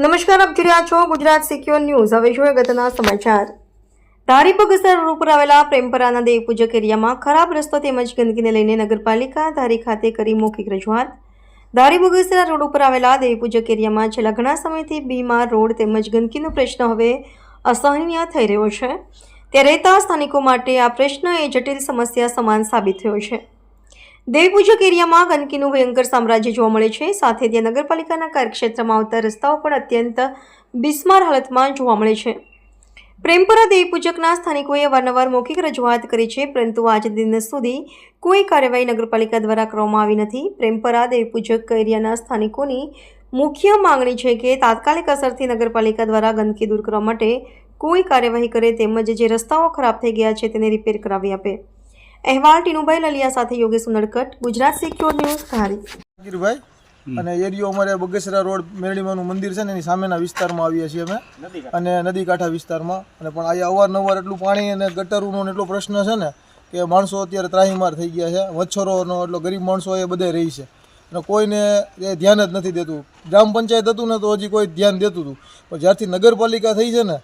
નમસ્કાર, આપ જોઈ છો ગુજરાત સિક્યોર ન્યૂઝ. હવે જોઈએ ગતના સમાચાર. ધારી પગસર રોડ ઉપર આવેલા પ્રેમપરાના દેવ પૂજક એરિયામાં ખરાબ રસ્તો તેમજ ગંદકીને લઈને નગરપાલિકા ધારી ખાતે કરી મૌખિક રજૂઆત. ધારી બગસરા રોડ ઉપર આવેલા દેવ એરિયામાં છેલ્લા ઘણા સમયથી બીમાર રોડ તેમજ ગંદકીનો પ્રશ્ન હવે અસહનીય થઈ રહ્યો છે. ત્યારે રહેતા સ્થાનિકો માટે આ પ્રશ્ન એ જટિલ સમસ્યા સમાન સાબિત થયો છે. દેવપૂજક એરિયામાં ગંદકીનું ભયંકર સામ્રાજ્ય જોવા મળે છે. સાથે ત્યાં નગરપાલિકાના કાર્યક્ષેત્રમાં આવતા રસ્તાઓ પણ અત્યંત બિસ્માર હાલતમાં જોવા મળે છે. પ્રેમપરા દેવપૂજકના સ્થાનિકોએ વારંવાર મૌખિક રજૂઆત કરી છે, પરંતુ આજ દિન સુધી કોઈ કાર્યવાહી નગરપાલિકા દ્વારા કરવામાં આવી નથી. પ્રેમપરા દેવપૂજક એરિયાના સ્થાનિકોની મુખ્ય માંગણી છે કે તાત્કાલિક અસરથી નગરપાલિકા દ્વારા ગંદકી દૂર કરવા માટે કોઈ કાર્યવાહી કરે તેમજ જે રસ્તાઓ ખરાબ થઈ ગયા છે તેને રિપેર કરાવી આપે. અહેવાલ ટીનુભાઈ લલિયા સાથે યોગેશ ઉનડકટ ગુજરાત સિક્યોર ન્યૂઝ ધારી. ગીરભાઈ અને એરિયો અમારે બગસરા રોડ મેરડીમાનું મંદિર છે ને એની સામેના વિસ્તારમાં આવીએ છીએ અમે. અને નદી કાંઠા વિસ્તારમાં. અને પણ અહીંયા અવારનવાર એટલું પાણી અને ગટરનો એટલો પ્રશ્ન છે ને કે માણસો અત્યારે ત્રાહીમાર થઈ ગયા છે. મચ્છરોનો એટલો ગરીબ માણસો એ બધે રહી છે. અને કોઈને એ ધ્યાન જ નથી દેતું. ગ્રામ પંચાયત હતું ને તો હજી કોઈ ધ્યાન દેતું હતું પણ જ્યારથી નગરપાલિકા થઈ છે ને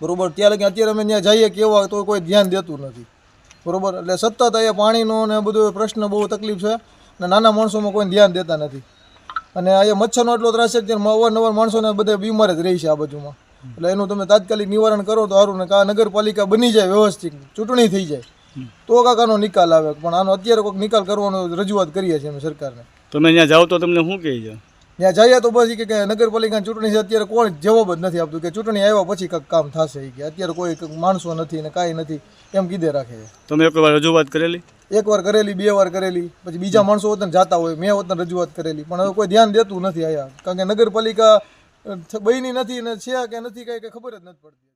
બરોબર ત્યારે લગી અત્યારે અમે ત્યાં જઈએ કેવા તો કોઈ ધ્યાન દેતું નથી. બરોબર? એટલે સતત અહીંયા પાણીનો ને બધું પ્રશ્ન બહુ તકલીફ છે અને નાના માણસોમાં કોઈ ધ્યાન દેતા નથી. અને અહીંયા મચ્છરનો એટલો ત્રાસ છે કે અવારનવાર માણસોને બધે બીમાર જ રહી છે આ બાજુમાં. એટલે એનું તમે તાત્કાલિક નિવારણ કરો તો સારું ને કા નગરપાલિકા બની જાય વ્યવસ્થિત ચૂંટણી થઈ જાય. તો કાકાનો નિકાલ આવે. પણ આનો અત્યારે કોઈક નિકાલ કરવાનો રજૂઆત કરીએ છીએ અમે સરકારને. તમે અહીંયા જાઓ તો તમને શું કહે છે? ત્યાં જઈએ તો બસ કે નગરપાલિકાની ચૂંટણી છે અત્યારે કોઈ જવાબ જ નથી આપતું કે ચૂંટણી આવ્યા પછી કંઈક કામ થશે કે. અત્યારે કોઈ માણસો નથી ને કાંઈ નથી એમ કીધે રાખે. છે તમે એક વાર રજૂઆત કરેલી? એક વાર કરેલી બે વાર કરેલી પછી બીજા માણસો વતન જાતા હોય મેં વતન રજૂઆત કરેલી. પણ હવે કોઈ ધ્યાન દેતું નથી આયા કારણ કે નગરપાલિકા બની નથી ને છે કે નથી કાંઈ કંઈ ખબર જ નથી પડતી.